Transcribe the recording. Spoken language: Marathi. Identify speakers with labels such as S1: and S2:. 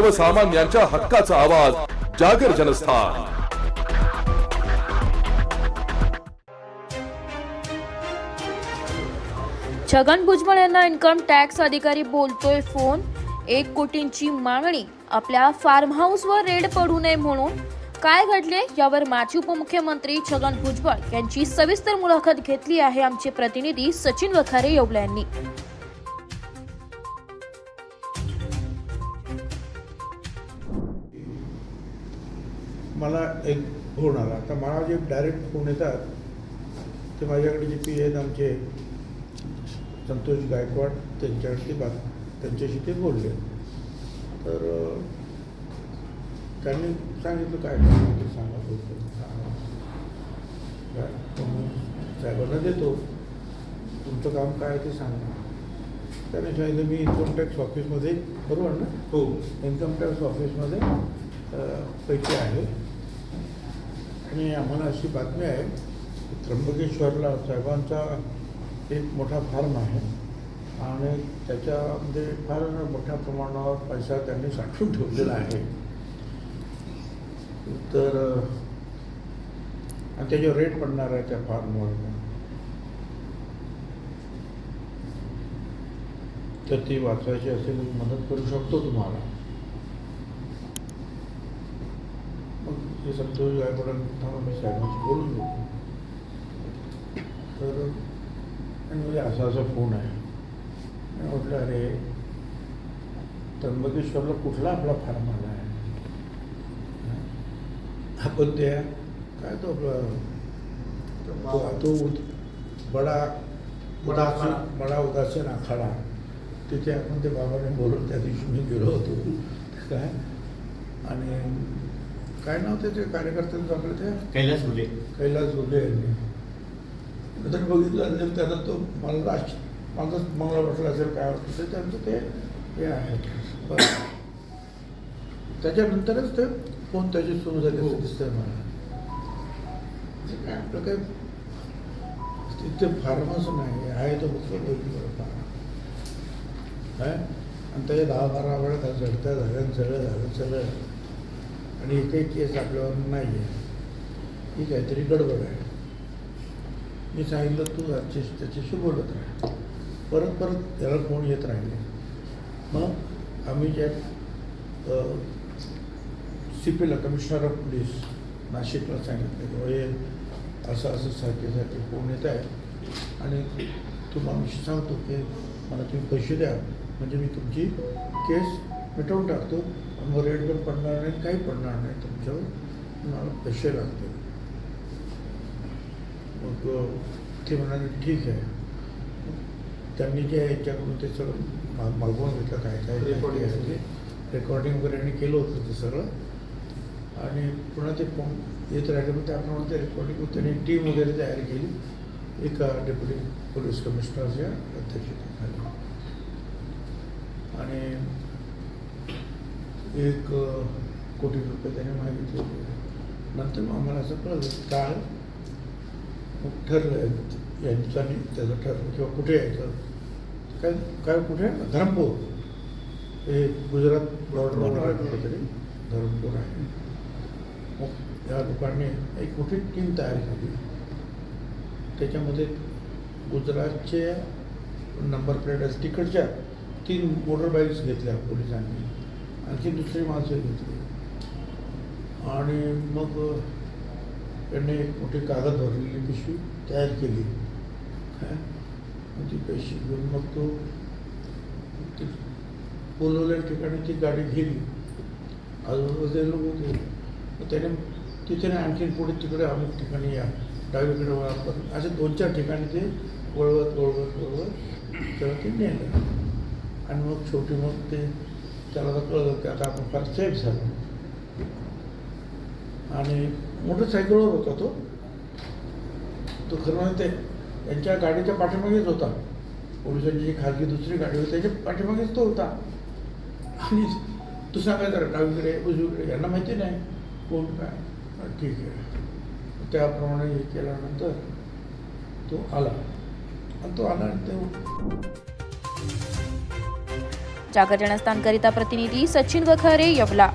S1: सर्वसामान्यांच्या हक्काचा आवाज जागर जनस्थान.
S2: छगन भुजबळ यांना इन्कम टॅक्स अधिकारी बोलतोय फोन एक कोटींची मागणी. आपल्या फार्म हाऊसवर रेड पडू नये म्हणून काय घडले? यावर माजी उपमुख्यमंत्री छगन भुजबळ यांची सविस्तर मुलाखत घेतली आहे आमचे प्रतिनिधी सचिन वखारे येवला यांनी.
S3: मला एक फोन आला. तर मला जे डायरेक्ट फोन येतात ते माझ्याकडे जे पी आहेत आमचे संतोष गायकवाड त्यांच्याकडे बात त्यांच्याशी ते बोलले. तर त्यांनी सांगितलं काय ते सांगा बोलतो काय? मग साहेबांना देतो. तुमचं काम काय आहे ते सांगा. त्याने सांगितलं मी इन्कम टॅक्स ऑफिसमध्ये बरोबर ना? हो. इन्कम टॅक्स ऑफिसमध्ये पैसे आहे. आणि आम्हाला अशी बातमी आहे की त्र्यंबकेश्वरला साहेबांचा एक मोठा फार्म आहे आणि त्याच्यामध्ये फार मोठ्या प्रमाणावर पैसा त्यांनी साठवून ठेवलेला आहे. तर आणि त्याच्यावर रेट पडणार आहे त्या फार्मवर. तर ती वाचवायची असेल मी मदत करू शकतो तुम्हाला मग ते संतोष गायकवाडांनी थांबा मी साहेबांशी बोलून घेतो. तर आणि म्हणजे असा असा फोन आहे. मी म्हटलं अरे त्र्यंबकेश्वरला कुठला आपला फार्म आला आहे? आपण त्या काय तो आपला तो- बडा उदासीन. बडा उदासीन आखाडा तिथे आपण ते बाबाने बोलून त्या दिवशी मी गेलो होतो. काय? आणि काय नाव त्याचे? कार्यकर्त्यांचं आपलं ते?
S4: कैलास मुले
S3: कैलास उदय यांनी. नंतर बघितलं आणि त्याला तो मला राज माझं मंगळा वाटलं असेल काय ते त्यांचं ते हे आहे. त्याच्यानंतरच ते फोन त्याची सुरू झाली असं दिसतंय मला. म्हणजे काय आपलं काय तिथे फार्मच नाही आहे तो फक्त काय? आणि त्याच्या दहा बारा वेळा त्या चढत्या झाल्या सगळं झालं सगळं आणि एकही केस आपल्यावर नाही आहे ही काहीतरी गडबड आहे. मी सांगितलं तू त्याच्याशी त्याच्याशी बोलत राह. परत परत त्याला फोन येत राहिले. मग आम्ही ज्या सी पीला कमिशनर ऑफ पोलीस नाशिकला सांगितलं की हे असं असं सारखे सारखे फोन येत आहे आणि तुम्हाला सांगतो की मला तुम्ही पैसे द्या. म्हणजे मी तुमची केस मिटवून टाकतो. आणि मग रेड पण पडणार नाही काही पडणार नाही. तुमच्यावर मला पैसे लागतील. मग ते म्हणाले ठीक आहे. त्यांनी जे याच्याकडून ते सगळं मागवून घेतलं काय काय रेकॉर्डिंग वगैरे यांनी केलं होतं ते सगळं. आणि पुन्हा ते येत राहिले मग त्याप्रमाणे ते रेकॉर्डिंग त्यांनी टीम वगैरे तयार केली. एका डेप्युटी पोलीस कमिशनरच्या अध्यक्षतेखाली. आणि एक कोटी रुपये त्याने मागितले नंतर मग आम्हाला असं कळलं काळ मग ठरलं यांचं आणि त्याचं ठरलं किंवा कुठे यायचं. काय काय कुठे धरमपूर. हे गुजरात बॉर्डरवर आहे कुठेतरी. धरमपूर आहे. मग या लोकांनी एक मोठी टीम तयार केली. त्याच्यामध्ये गुजरातच्या नंबर प्लेट तिकडच्या तीन मोटर बाईक्स घेतल्या पोलिसांनी. आणखी दुसरी माणसं घेतली. आणि मग त्यांनी एक मोठी कागद भरलेली पिशवी तयार केली. काय ती पैसे घेऊन मग तो बोलवल्या ठिकाणी ती गाडी गेली. आजूबाजूचे लोक होते मग त्याने तिथे नाही आणखीन पुढे तिकडे अमुक ठिकाणी या. डावीकडे वळा असे दोन चार ठिकाणी ते वळवत वळवत वळवत त्याला ते नेलं. आणि मग शेवटी मग ते त्याला तर कळलं की आता आपण फार सेफ झालो. आणि मोटरसायकलवर होता तो. तो खरं म्हणजे ते यांच्या गाडीच्या पाठीमागेच होता. पोलिसांची जी खाजगी दुसरी गाडी होती त्याच्या पाठीमागेच तो होता. आणि तू सांगायचं रे, डावीकडे उजवीकडे यांना माहिती नाही कोण काय. ठीक आहे. त्याप्रमाणे हे केल्यानंतर तो आला. आणि तो आला आणि ते
S2: जागर जनस्थानकरिता प्रतिनिधी सचिन वखारे यवला